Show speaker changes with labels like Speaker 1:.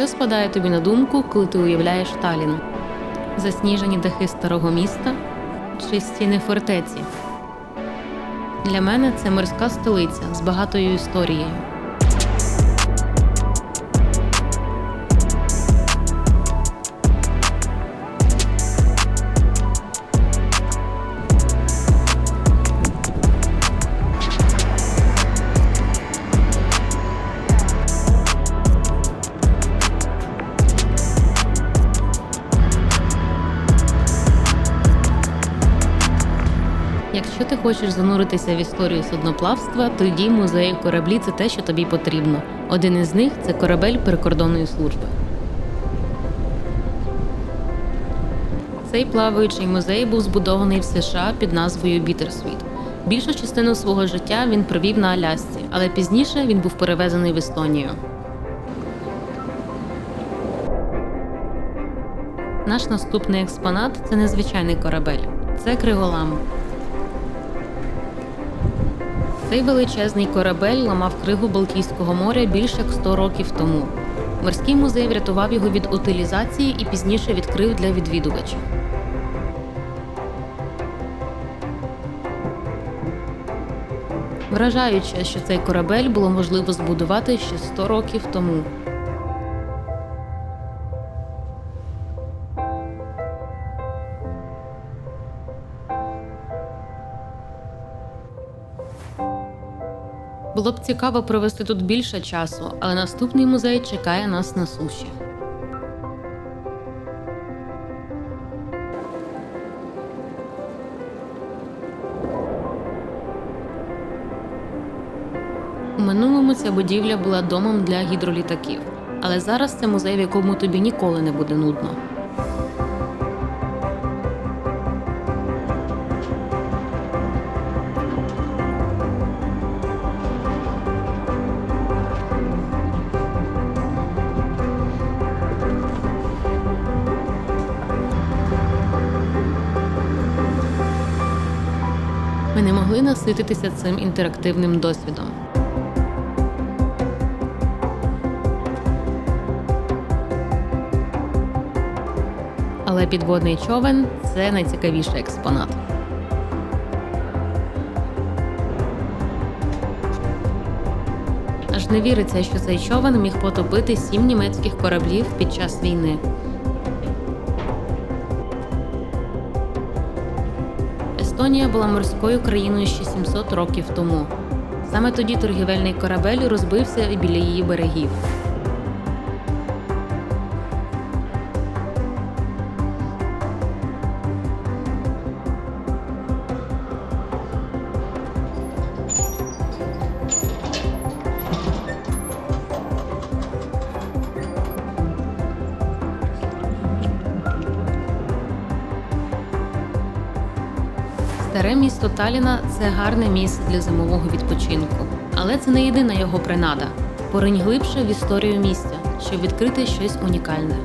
Speaker 1: Що спадає тобі на думку, коли ти уявляєш Талін? Засніжені дахи старого міста чи стіни фортеці? Для мене це морська столиця з багатою історією. Якщо ти хочеш зануритися в історію судноплавства, тоді музей кораблі це те, що тобі потрібно. Один із них це корабель прикордонної служби. Цей плаваючий музей був збудований в США під назвою Бітерсвіт. Більшу частину свого життя він провів на Алясці, але пізніше він був перевезений в Естонію. Наш наступний експонат це незвичайний корабель. Це криголам. Цей величезний корабель ламав кригу Балтійського моря більше як 100 років тому. Морський музей врятував його від утилізації і пізніше відкрив для відвідувачів. Вражаюче, що цей корабель було можливо збудувати ще 100 років тому. Було б цікаво провести тут більше часу, але наступний музей чекає нас на суші. У минулому ця будівля була домом для гідролітаків, але зараз це музей, в якому тобі ніколи не буде нудно. Ми не могли насититися цим інтерактивним досвідом. Але підводний човен це найцікавіший експонат. Аж не віриться, що цей човен міг потопити сім німецьких кораблів під час війни. Естонія була морською країною ще 700 років тому. Саме тоді торгівельний корабель розбився біля її берегів. Старе місто Таліна це гарне місце для зимового відпочинку, але це не єдина його принада. Поринь глибше в історію місця, щоб відкрити щось унікальне.